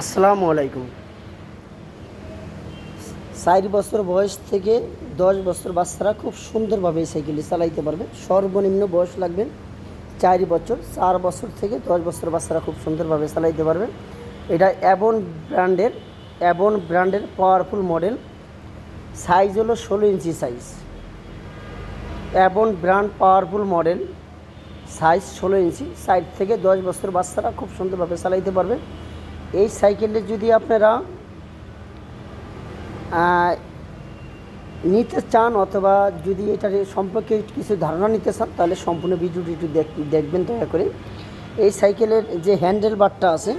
আসসালামু আলাইকুম। চার বছর বয়স থেকে দশ বছর বাচ্চারা খুব সুন্দরভাবে এই সাইকেলটি চালাইতে পারবে। সর্বনিম্ন বয়স লাগবে চার বছর চার বছর থেকে দশ বছর বাচ্চারা খুব সুন্দরভাবে চালাইতে পারবে। এটা অ্যাবন ব্র্যান্ডের অ্যাবন ব্র্যান্ডের পাওয়ারফুল মডেল সাইজ হলো ষোলো ইঞ্চি size Avon brand powerful model size ষোলো ইঞ্চি সাইড থেকে দশ বছর বাচ্চারা খুব সুন্দরভাবে চালাইতে পারবে। এই সাইকেলটি যদি আপনারা নিতে চান অথবা যদি এটার সম্পর্কে কিছু ধারণা নিতে চান, তাহলে সম্পূর্ণ ভিডিওটি একটু দেখ- দেখবেন দয়া করে। এই সাইকেলের যে হ্যান্ডেল বারটা আছে,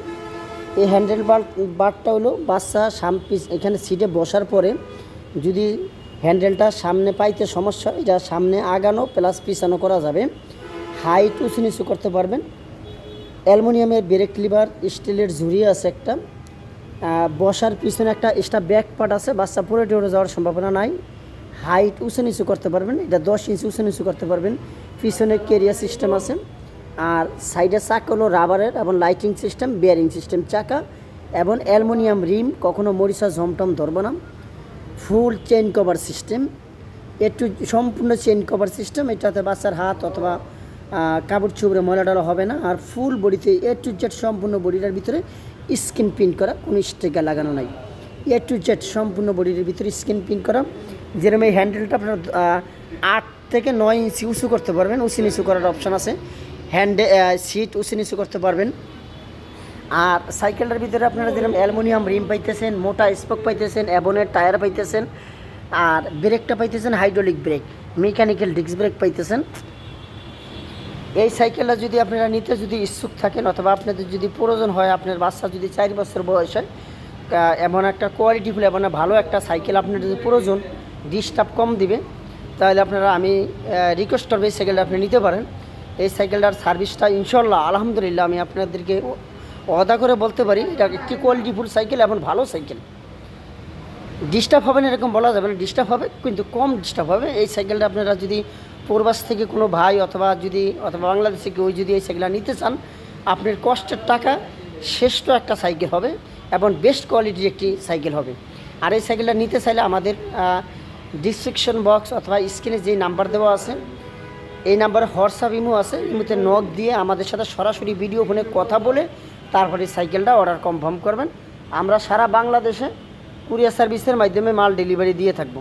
এই হ্যান্ডেল বার, বারটা হলো বাচ্চা সাম পিছ- এখানে সিটে বসার পরে যদি হ্যান্ডেলটা সামনে পাইতে সমস্যা এটা সামনে আগানো প্লাস পিছানো করা যাবে। হাইট উঁচু নিচু করতে পারবেন। অ্যালুমিনিয়ামের ব্রেক লিভার স্টিলের ঝুড়ি আছে একটা। বসার পিছনে একটা এক্সট্রা ব্যাক পার্ট আছে, বাচ্চা পরে টেরে যাওয়ার সম্ভাবনা নাই। হাইট উঁচু নিচু করতে পারবেন, এটা দশ ইঞ্চি উঁচু নিচু করতে পারবেন। পিছনে কেরিয়ার সিস্টেম আছে। আর সাইডের চাকা হলো রাবারের এবং লাইটিং সিস্টেম বিয়ারিং সিস্টেম চাকা এবং অ্যালুমিনিয়াম রিম, কখনো মরিচা, ঝমটম ধরবো না। ফুল চেন কভার সিস্টেম একটু সম্পূর্ণ চেন কভার সিস্টেম এটাতে বাচ্চার হাত অথবা কাপড় চুপড়ে ময়লা টলা হবে না, আর ফুল বডিতে এ টু জেড সম্পূর্ণ বডিটার ভিতরে স্কিন প্রিন্ট করা, কোনো স্টিকার লাগানো নাই। এ টু জেড সম্পূর্ণ বডির ভিতরে স্কিন প্রিন্ট করা যেরকম এই হ্যান্ডেলটা আপনার আট থেকে নয় ইঞ্চি উঁচু করতে পারবেন, উঁচু নিচু করার অপশান আছে। হ্যান্ডে সিট উঁচু নিচু করতে পারবেন। আর সাইকেলটার ভিতরে আপনারা যেরকম অ্যালুমিনিয়াম রিম পাইতেছেন, মোটা স্পোক পাইতেছেন, অ্যাবনের টায়ার পাইতেছেন, আর ব্রেকটা পাইতেছেন, hydraulic brake, mechanical disc brake পাইতেছেন। এই সাইকেলটা যদি আপনারা নিতে যদি ইচ্ছুক থাকেন অথবা আপনাদের যদি প্রয়োজন হয়, আপনার বাচ্চা যদি চার বছর বয়স হয় এমন একটা কোয়ালিটিফুল এমন ভালো একটা সাইকেল আপনার যদি প্রয়োজন ডিস্টার্ব কম দিবে, তাহলে আপনারা আমি রিকোয়েস্ট করব এই সাইকেলটা আপনি নিতে পারেন। এই সাইকেলটার সার্ভিসটা ইনশাল্লাহ আলহামদুলিল্লাহ আমি আপনাদেরকে অদা করে বলতে পারি, এটা একটি কোয়ালিটিফুল সাইকেল এমন ভালো সাইকেল। ডিস্টার্ব হবে না এরকম বলা যাবে না ডিস্টার্ব হবে, কিন্তু কম ডিস্টার্ব হবে। এই সাইকেলটা আপনারা যদি পূর্বাস থেকে কোনো ভাই অথবা যদি, অথবা বাংলাদেশে কেউ যদি এই সাইকেলটা নিতে চান, আপনার কষ্টের টাকা শ্রেষ্ঠ একটা সাইকেল হবে এবং বেস্ট কোয়ালিটির একটি সাইকেল হবে। আর এই সাইকেলটা নিতে চাইলে আমাদের ডিসক্রিপশন বক্স অথবা স্ক্রিনে যেই নাম্বার দেওয়া আছে, এই নাম্বারে হোয়াটসঅ্যাপ ইমো আছে, ইমোতে নক দিয়ে আমাদের সাথে সরাসরি ভিডিও ফোনে কথা বলে তারপরে সাইকেলটা অর্ডার কনফার্ম করবেন। আমরা সারা বাংলাদেশে কুরিয়ার সার্ভিসের মাধ্যমে মাল ডেলিভারি দিয়ে থাকব।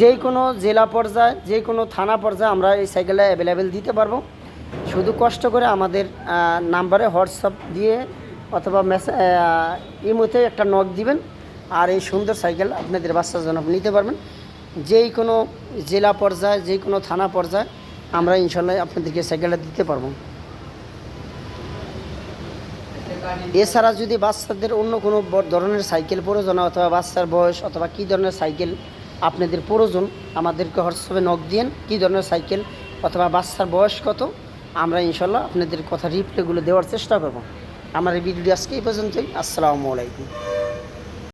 যেই কোনো জেলা পর্যায়ে, যে কোনো থানা পর্যায়ে আমরা এই সাইকেলটা অ্যাভেলেবেল দিতে পারব। শুধু কষ্ট করে আমাদের নাম্বারে হোয়াটসঅ্যাপ দিয়ে অথবা ইমোতে একটা নক দিবেন আর এই সুন্দর সাইকেল আপনাদের বাচ্চার জন্য নিতে পারবেন। যেই কোনো জেলা পর্যায়ে, যে কোনো থানা পর্যায়ে আমরা ইনশাল্লাহ আপনাদেরকে সাইকেলটা দিতে পারব। এছাড়া যদি বাচ্চাদের অন্য কোনো ধরনের সাইকেল প্রয়োজন অথবা বাচ্চার বয়স অথবা কী ধরনের সাইকেল আপনাদের প্রয়োজন, আমাদেরকে হোয়াটসঅ্যাপে নক দিয়েন, কী ধরনের সাইকেল অথবা বাচ্চার বয়স কত, আমরা ইনশাল্লাহ আপনাদের কথা রিপ্লাইগুলো দেওয়ার চেষ্টা করব। আমার এই ভিডিওটি আজকে এই পর্যন্তই, আসসালামু আলাইকুম।